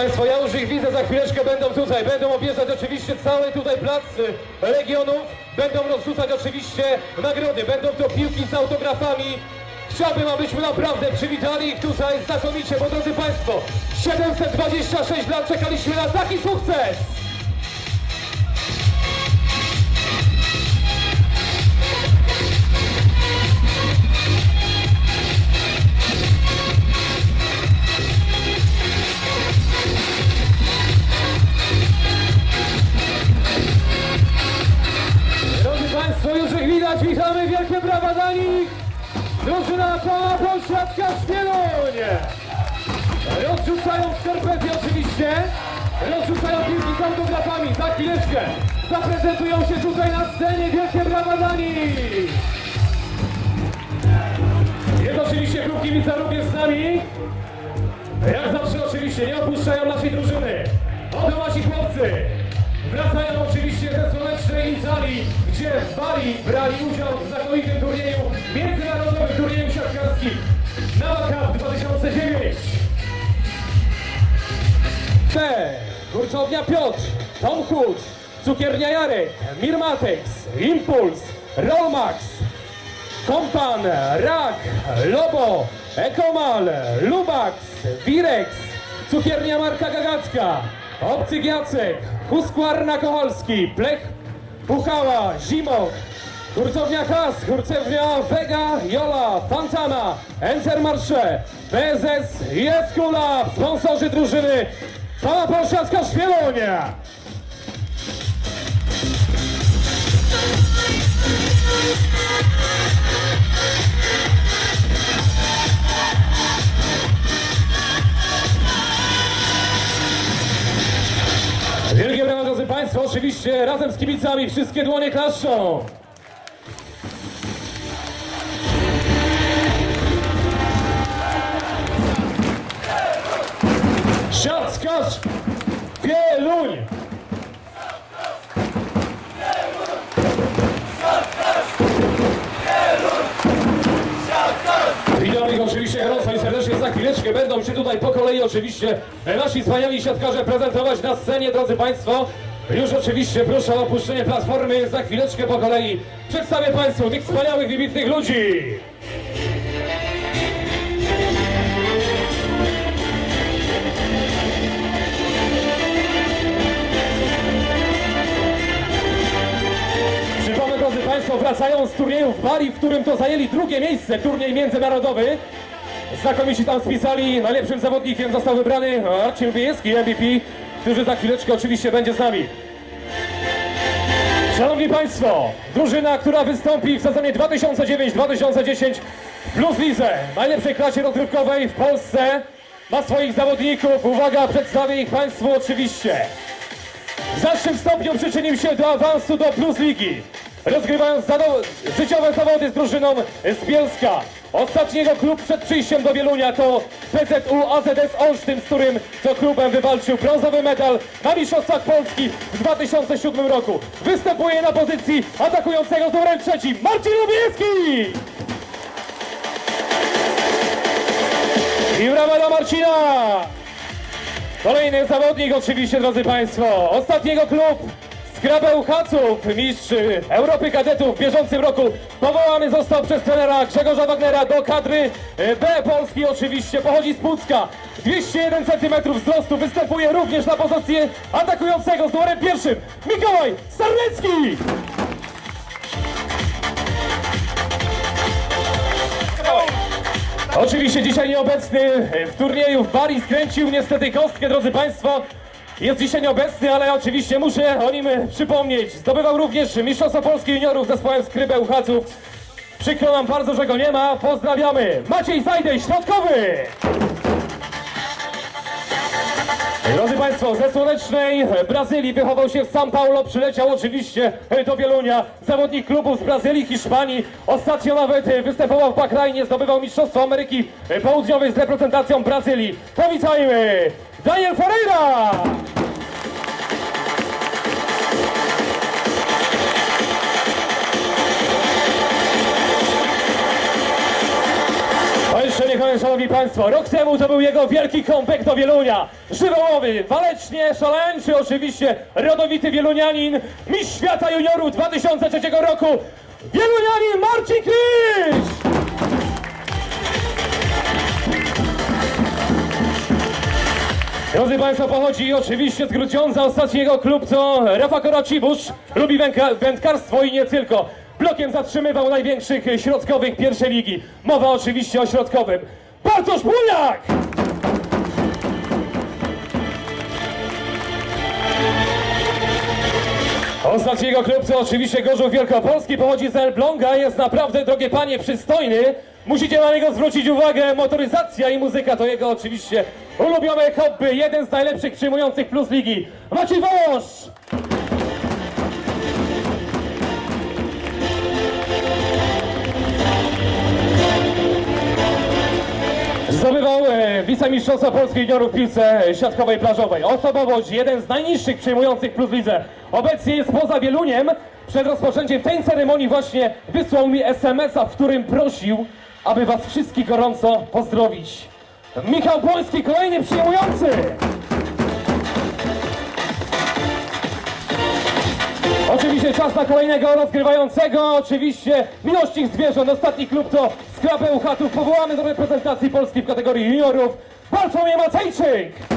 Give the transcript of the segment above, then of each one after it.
Państwa, ja już ich widzę, za chwileczkę będą tutaj, będą objeżdżać oczywiście cały tutaj plac Legionów, będą rozrzucać oczywiście nagrody, będą to piłki z autografami. Chciałbym, abyśmy naprawdę przywitali ich tutaj znakomicie, bo drodzy Państwo, 726 lat czekaliśmy na taki sukces! Rozrzucają skarpety oczywiście, rozrzucają piłki z autografami, za chwileczkę zaprezentują się tutaj na scenie, wielkie brawa dla nich! Jest oczywiście klub kibica również z nami. Jak zawsze oczywiście nie opuszczają naszej drużyny. Oto nasi chłopcy. Wracają oczywiście ze słonecznej Italii, gdzie w Bali brali udział w znakomitym turnieju, międzynarodowym turnieju siatkarskim P. Kurczownia Piotr, Tom Hood, Cukiernia Jarek, Mirmatex, Impuls, Rolmax, Kompan, Rak, Lobo, Ekomal, Lubax, Wirex, Cukiernia Marka Gagacka, Obcy Jacek, Huskwarna Kochalski, Plech, Puchała, Zimok, Hurcownia Has, Hurcownia Vega, Jola, Fantana, Entermarsze, PSS, Jeskula, sponsorzy drużyny Pała Polsiacka Szpielonia. Wielkie brawa, drodzy Państwo, oczywiście razem z kibicami wszystkie dłonie klaszczą. Będą się tutaj po kolei oczywiście nasi wspaniali siatkarze prezentować na scenie, drodzy Państwo. Już oczywiście proszę o opuszczenie platformy, za chwileczkę po kolei przedstawię Państwu tych wspaniałych, wybitnych ludzi. Przypomnę, Państwo, wracają z turnieju w Bali, w którym to zajęli drugie miejsce, turniej międzynarodowy. Znakomici tam spisali, najlepszym zawodnikiem został wybrany Arcim Wiejski, MVP, który za chwileczkę oczywiście będzie z nami. Szanowni Państwo, drużyna, która wystąpi w sezonie 2009-2010 w Lidze, najlepszej klasie rozgrywkowej w Polsce, ma swoich zawodników. Uwaga, przedstawię ich Państwu oczywiście. W dalszym stopniu przyczynił się do awansu do Plus Ligi, rozgrywając zado- życiowe zawody z drużyną z Bielska. Ostatniego klub przed przyjściem do Wielunia to PZU AZS Olsztyn, z którym to klubem wywalczył brązowy medal na Mistrzostwach Polski w 2007 roku. Występuje na pozycji atakującego z numerem trzecim Marcin Lubieski! I brawa dla Marcina! Kolejny zawodnik oczywiście, drodzy Państwo. Ostatniego klub z Krabełchaców, mistrz Europy Kadetów w bieżącym roku powołany został przez trenera Grzegorza Wagnera do kadry B Polski oczywiście. Pochodzi z Pucka. 201 cm wzrostu. Występuje również na pozycji atakującego z numerem pierwszym. Mikołaj Sarnecki! Oczywiście dzisiaj nieobecny w turnieju w Bari skręcił niestety kostkę, drodzy Państwo. Jest dzisiaj nieobecny, ale oczywiście muszę o nim przypomnieć. Zdobywał również Mistrzostwo Polski Juniorów zespołem Skrybeł Chaców. Przykro nam bardzo, że go nie ma. Pozdrawiamy. Maciej Zajdej, środkowy! Drodzy Państwo, ze słonecznej Brazylii wychował się w São Paulo, przyleciał oczywiście do Wielunia. Zawodnik klubu z Brazylii, Hiszpanii. Ostatnio nawet występował w Bahrajnie, zdobywał Mistrzostwo Ameryki Południowej z reprezentacją Brazylii. Powitajmy Daniel Ferreira! A szanowni państwo, rok temu to był jego wielki comeback do Wielunia. Żywołowy, walecznie szaleńczy, oczywiście rodowity wielunianin, mistrz świata juniorów 2003 roku, wielunianin Marcin Kryś! Drodzy Państwo, pochodzi oczywiście z Grudziądza. Ostatni jego klub to Rafa Koracibusz. Lubi wędkarstwo i nie tylko. Blokiem zatrzymywał największych środkowych pierwszej ligi. Mowa oczywiście o środkowym. Bartosz Puniak! Ostatni jego klub to oczywiście Gorzów Wielkopolski, pochodzi z Elbląga, jest naprawdę, drogie panie, przystojny. Musicie na niego zwrócić uwagę, motoryzacja i muzyka to jego oczywiście ulubione hobby, jeden z najlepszych przyjmujących plus ligi. Maciej Wołosz! Zdobywał e, wicemistrzostwo Polski juniorów w piłce siatkowej plażowość. Osobowość, jeden z najniższych przyjmujących plus lidze. Obecnie jest poza Wieluniem. Przed rozpoczęciem tej ceremonii właśnie wysłał mi SMS-a, w którym prosił, aby was wszystkich gorąco pozdrowić. Michał Polski, kolejny przyjmujący! Oczywiście czas na kolejnego rozgrywającego. Oczywiście miłośnik zwierząt. Ostatni klub to Skrapę Uchatów. Powołany do reprezentacji Polski w kategorii juniorów. Bartłomiej Macejczyk.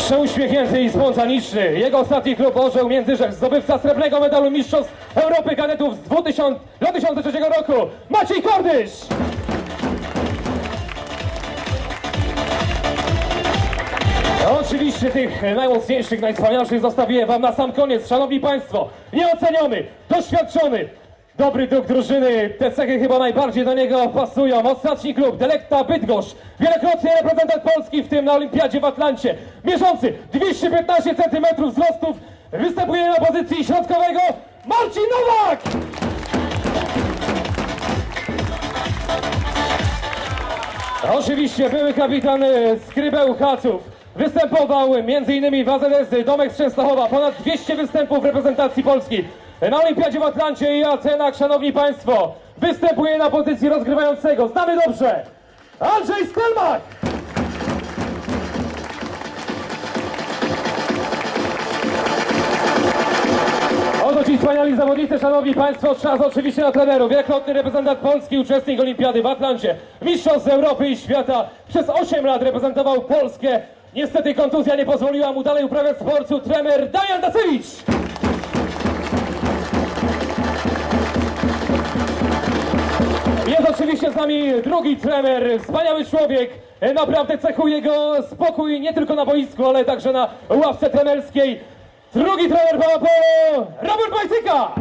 Zawsze uśmiechnięty i spontaniczny. Jego ostatni klub Orzeł Międzyrzec, zdobywca srebrnego medalu Mistrzostw Europy Kadetów z 2000, 2003 roku. Maciej Kordysz. No, Oczywiście tych najmocniejszych, najwspanialszych zostawiłem wam na sam koniec, szanowni państwo. Nieoceniony, doświadczony, dobry duch drużyny. Te cechy chyba najbardziej do niego pasują. Ostatni klub, Delekta Bydgoszcz. Wielokrotnie reprezentant Polski, w tym na Olimpiadzie w Atlancie. Mierzący 215 cm wzrostów. Występuje na pozycji środkowego Marcin Nowak! Oczywiście były kapitan e, Skrybeł Haców. Występował m.in. w AZS Domek z Częstochowa. Ponad 200 występów w reprezentacji Polski. Na Olimpiadzie w Atlancie i Atenach, szanowni państwo, występuje na pozycji rozgrywającego. Znamy dobrze. Andrzej Stelmach! Oto ci wspaniali zawodnicy, szanowni państwo, czas oczywiście na trenerów. Wielokrotny reprezentant Polski, uczestnik Olimpiady w Atlancie, mistrzostw Europy i świata. Przez 8 lat reprezentował Polskę. Niestety kontuzja nie pozwoliła mu dalej uprawiać sportu. Trener Damian Dacewicz! Oczywiście z nami drugi trener, wspaniały człowiek. Naprawdę cechuje go spokój nie tylko na boisku, ale także na ławce trenerskiej. Drugi trener Pana Robert Bajtyka!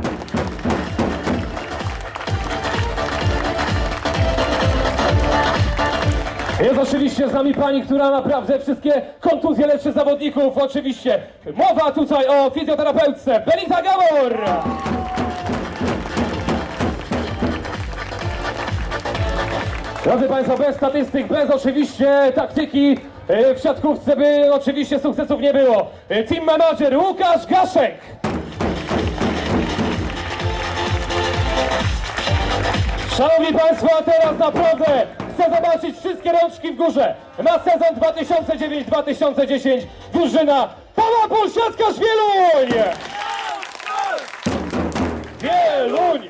Jest oczywiście z nami pani, która naprawdę wszystkie kontuzje leczy zawodników. Oczywiście mowa tutaj o fizjoterapeutce Benita Gabor! Drodzy Państwo, bez statystyk, bez oczywiście taktyki e, w siatkówce by oczywiście sukcesów nie było. E, team manager Łukasz Gaszek. Szanowni Państwo, a teraz naprawdę chcę zobaczyć wszystkie rączki w górze. Na sezon 2009-2010 drużyna Pała Polsiacka z Wieluń! Wieluń! Wieluń!